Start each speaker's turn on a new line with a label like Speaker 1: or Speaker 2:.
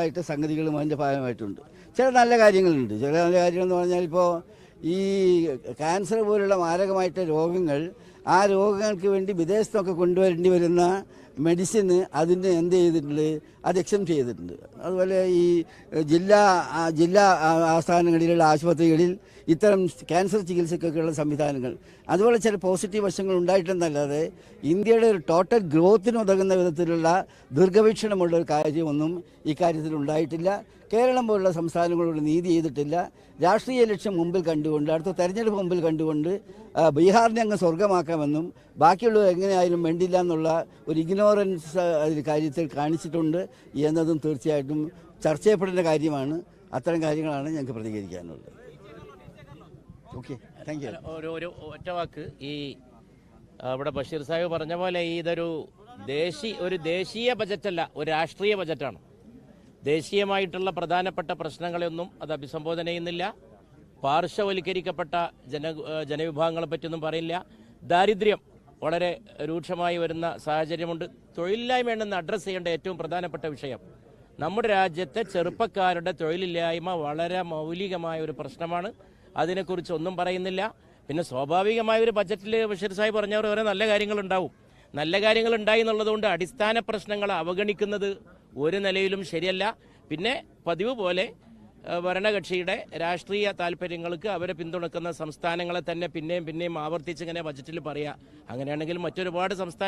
Speaker 1: ആയിട്ട് സംഗതികളും അതിന്റെ ഭാഗമായിട്ടുണ്ട്. ചില നല്ല കാര്യങ്ങളുണ്ട്. ചില നല്ല കാര്യങ്ങൾ എന്ന് പറഞ്ഞാൽ ഇപ്പോൾ ഈ ക്യാൻസർ പോലുള്ള മാരകമായിട്ട് രോഗങ്ങൾ ആ രോഗങ്ങൾക്ക് വേണ്ടി വിദേശത്തൊക്കെ കൊണ്ടുവരേണ്ടി വരുന്ന മെഡിസിന് അതിന് എന്ത് ചെയ്തിട്ടുണ്ട്? അത് എക്സം ചെയ്തിട്ടുണ്ട്. അതുപോലെ ഈ ജില്ലാ ജില്ലാ ആസ്ഥാനങ്ങളിലുള്ള ആശുപത്രികളിൽ ഇത്തരം ക്യാൻസർ ചികിത്സയ്ക്കൊക്കെയുള്ള സംവിധാനങ്ങൾ. അതുപോലെ ചില പോസിറ്റീവ് വശങ്ങൾ ഉണ്ടായിട്ടുണ്ടല്ലാതെ ഇന്ത്യയുടെ ഒരു ടോട്ടൽ ഗ്രോത്തിന് ഉതകുന്ന വിധത്തിലുള്ള ദീർഘവീക്ഷണമുള്ള ഒരു കാര്യമൊന്നും ഇക്കാര്യത്തിൽ ഉണ്ടായിട്ടില്ല. കേരളം പോലുള്ള സംസ്ഥാനങ്ങളോട് നീതി ചെയ്തിട്ടില്ല. രാഷ്ട്രീയ ലക്ഷ്യം മുമ്പിൽ കണ്ടുകൊണ്ട് അടുത്ത തെരഞ്ഞെടുപ്പ് മുമ്പിൽ കണ്ടുകൊണ്ട് ബീഹാറിനെ അങ്ങ് സ്വർഗമാക്കാമെന്നും ബാക്കിയുള്ളവർ എങ്ങനെയായാലും വേണ്ടില്ല എന്നുള്ള ഒരു ഇഗ്നോറൻസ് കാര്യത്തിൽ കാണിച്ചിട്ടുണ്ട് എന്നതും തീർച്ചയായിട്ടും ചർച്ച ചെയ്യപ്പെടേണ്ട കാര്യമാണ്. അത്തരം കാര്യങ്ങളാണ് ഞങ്ങൾക്ക് പ്രതികരിക്കാനുള്ളത്. ഓക്കെ താങ്ക് യു
Speaker 2: ഒരു ഒരു ഒറ്റ വാക്ക്. ഈ ഇവിടെ ബഷീർ സാഹിബ് പറഞ്ഞ പോലെ ഇതൊരു ദേശീയ ഒരു ദേശീയ ബജറ്റല്ല ഒരു രാഷ്ട്രീയ ബജറ്റാണ്. ദേശീയമായിട്ടുള്ള പ്രധാനപ്പെട്ട പ്രശ്നങ്ങളെയൊന്നും അത് അഭിസംബോധന ചെയ്യുന്നില്ല. പാർശ്വവൽക്കരിക്കപ്പെട്ട ജന ജനവിഭാഗങ്ങളെ പറ്റിയൊന്നും പറയില്ല. ദാരിദ്ര്യം വളരെ രൂക്ഷമായി വരുന്ന സാഹചര്യമുണ്ട്. തൊഴിലില്ലായ്മ തൊഴിലില്ലായ്മയാണെന്ന് അഡ്രസ്സ് ചെയ്യേണ്ട ഏറ്റവും പ്രധാനപ്പെട്ട വിഷയം നമ്മുടെ രാജ്യത്തെ ചെറുപ്പക്കാരുടെ തൊഴിലില്ലായ്മ വളരെ മൗലികമായ ഒരു പ്രശ്നമാണ്. അതിനെക്കുറിച്ച് ഒന്നും പറയുന്നില്ല. പിന്നെ സ്വാഭാവികമായ ഒരു ബജറ്റിൽ ബഷീർ സാഹിബ് പറഞ്ഞവർ വരെ നല്ല കാര്യങ്ങളുണ്ടാവും. നല്ല കാര്യങ്ങൾ ഉണ്ടായി എന്നുള്ളതുകൊണ്ട് അടിസ്ഥാന പ്രശ്നങ്ങൾ അവഗണിക്കുന്നത് ഒരു നിലയിലും ശരിയല്ല. പിന്നെ പതിവ് പോലെ ഭരണകക്ഷിയുടെ രാഷ്ട്രീയ താല്പര്യങ്ങൾക്ക് അവരെ പിന്തുണക്കുന്ന സംസ്ഥാനങ്ങളെ തന്നെ പിന്നെയും പിന്നെയും ആവർത്തിച്ച് ഇങ്ങനെ ബജറ്റിൽ പറയുക അങ്ങനെയാണെങ്കിൽ മറ്റൊരുപാട് സംസ്ഥാനങ്ങൾ